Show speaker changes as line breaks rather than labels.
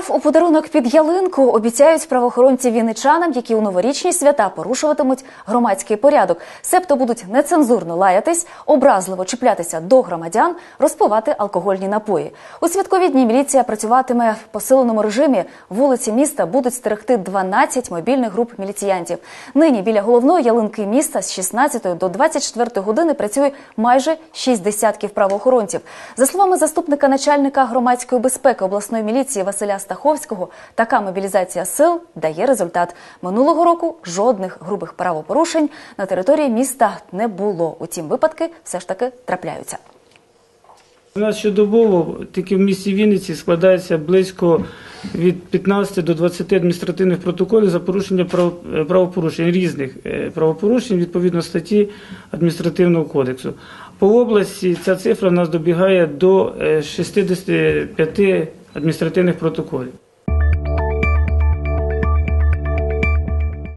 Штраф у подарунок під ялинку обіцяють правоохоронці вінничанам, які у новорічні свята порушуватимуть громадський порядок. Себто будуть нецензурно лаятись, образливо чіплятися до громадян, розпивати алкогольні напої. У святкові дні міліція працюватиме в посиленому режимі. Вулиці міста будуть стерегти 12 мобільних груп міліціянтів. Нині біля головної ялинки міста з 16 до 24 години працює майже 6 десятків правоохоронців. За словами заступника начальника громадської безпеки обласної міліції Василя Стаховського, така мобілізація сил дає результат. Минулого року жодних грубих правопорушень на території міста не було. Утім, випадки все ж таки трапляються.
У нас щодобово тільки в місті Вінниці складається близько від 15 до 20 адміністративних протоколів за порушення е, правопорушень різних е, правопорушень відповідно статті адміністративного кодексу. По області ця цифра у нас добігає до е, 65 адміністративних протоколів.